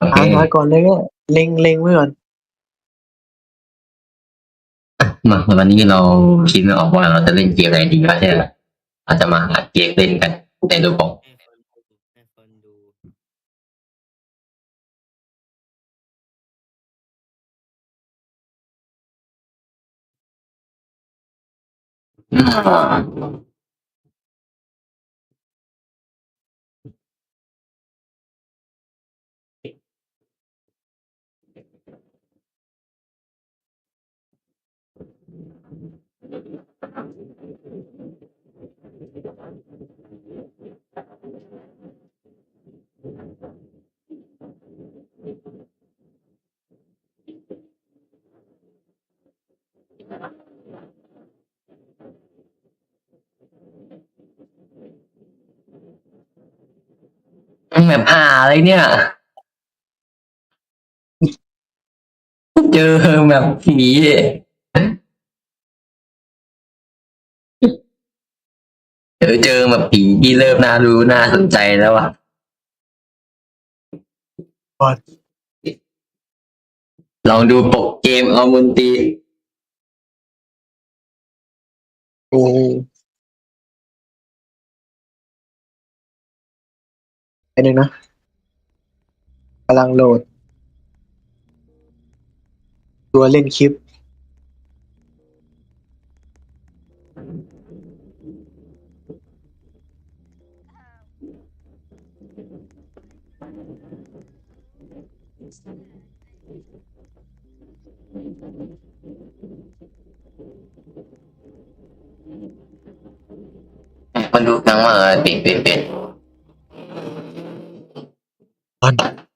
โอเคหาน้อยก่อนเลยก็เล็งเล็งไว้ก่อนมาวันนี้เราคิดไม่ออกว่าเราจะเล่นเกมอะไรดีก็ใช่ไหมเราจะมาหาเกมเล่นกันในรูปของให้คนดูให้คนดู แบบหาอะไรเนี่ย เจอแบบผี เจอเจอแบบผีที่เริ่มน่ารู้น่าสนใจแล้วอะก่อนลองดูปกเกมเอามุนตรีโอ้ไปหนึ่งนะกำลังโหลด ตัวเล่นคลิป Penduduk yang mana? Bin, bin, bin. Anak.